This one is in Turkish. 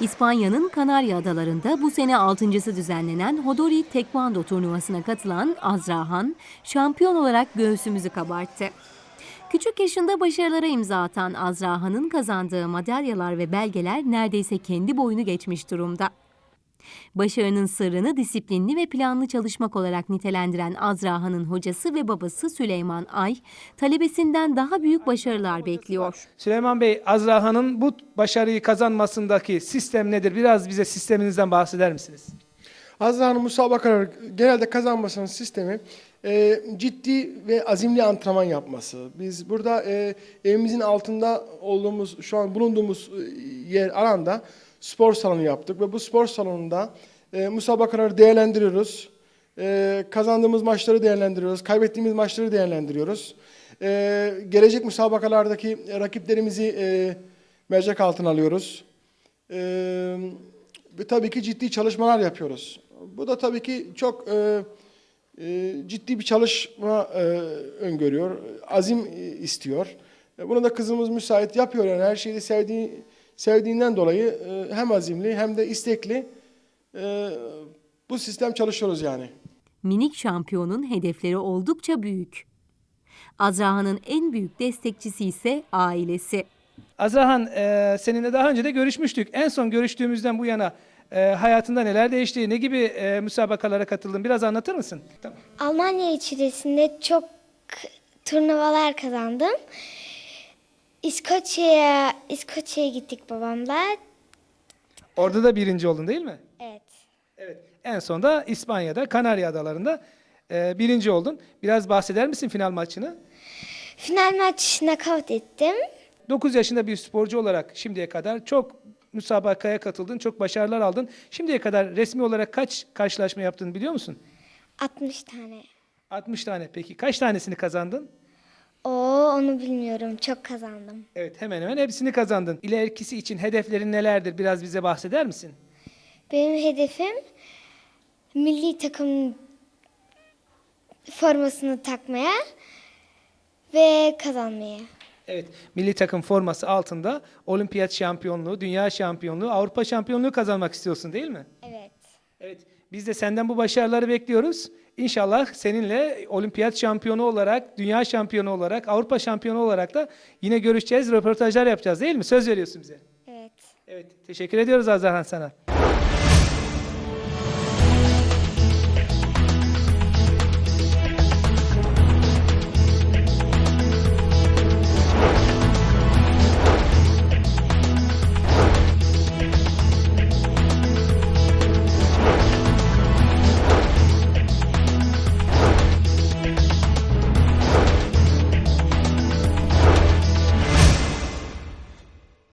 İspanya'nın Kanarya Adaları'nda bu sene altıncısı düzenlenen Hodori Tekvando turnuvasına katılan Azrahan, şampiyon olarak göğsümüzü kabarttı. Küçük yaşında başarılara imza atan Azrahan'ın kazandığı madalyalar ve belgeler neredeyse kendi boyunu geçmiş durumda. Başarının sırrını disiplinli ve planlı çalışmak olarak nitelendiren Azrahan'ın hocası ve babası Süleyman Ay, talebesinden daha büyük başarılar bekliyor. Süleyman Bey, Azrahan'ın bu başarıyı kazanmasındaki sistem nedir? Biraz bize sisteminizden bahseder misiniz? Azra'nın müsabakaları genelde kazanmasının sistemi e, ciddi ve azimli antrenman yapması. Biz burada e, evimizin altında olduğumuz, şu an bulunduğumuz e, yer alanda spor salonu yaptık ve bu spor salonunda e, müsabakaları değerlendiriyoruz. E, kazandığımız maçları değerlendiriyoruz, kaybettiğimiz maçları değerlendiriyoruz. E, gelecek müsabakalardaki rakiplerimizi e, mercek altına alıyoruz. E, ve tabii ki ciddi çalışmalar yapıyoruz. Bu da tabii ki çok e, e, ciddi bir çalışma e, öngörüyor, azim e, istiyor. E, bunu da kızımız müsait yapıyor yani her şeyi sevdiği, sevdiğinden dolayı e, hem azimli hem de istekli e, bu sistem çalışıyoruz yani. Minik şampiyonun hedefleri oldukça büyük. Azraha'nın en büyük destekçisi ise ailesi. Azrahan, e, seninle daha önce de görüşmüştük. En son görüştüğümüzden bu yana e, hayatında neler değişti, ne gibi e, müsabakalara katıldın? Biraz anlatır mısın? Tamam. Almanya içerisinde çok turnuvalar kazandım. İskoçya'ya İskoçya'ya gittik babamla. Orada da birinci oldun değil mi? Evet. Evet. En son da İspanya'da, Kanarya Adaları'nda e, birinci oldun. Biraz bahseder misin final maçını? Final maç nakavt ettim. 9 yaşında bir sporcu olarak şimdiye kadar çok müsabakaya katıldın, çok başarılar aldın. Şimdiye kadar resmi olarak kaç karşılaşma yaptın biliyor musun? 60 tane. 60 tane. Peki kaç tanesini kazandın? Oo onu bilmiyorum. Çok kazandım. Evet hemen hemen hepsini kazandın. İlerikisi için hedeflerin nelerdir? Biraz bize bahseder misin? Benim hedefim milli takım formasını takmaya ve kazanmaya. Evet, milli takım forması altında olimpiyat şampiyonluğu, dünya şampiyonluğu, Avrupa şampiyonluğu kazanmak istiyorsun değil mi? Evet. Evet, biz de senden bu başarıları bekliyoruz. İnşallah seninle olimpiyat şampiyonu olarak, dünya şampiyonu olarak, Avrupa şampiyonu olarak da yine görüşeceğiz, röportajlar yapacağız değil mi? Söz veriyorsun bize. Evet. Evet, teşekkür ediyoruz Azrahan sana.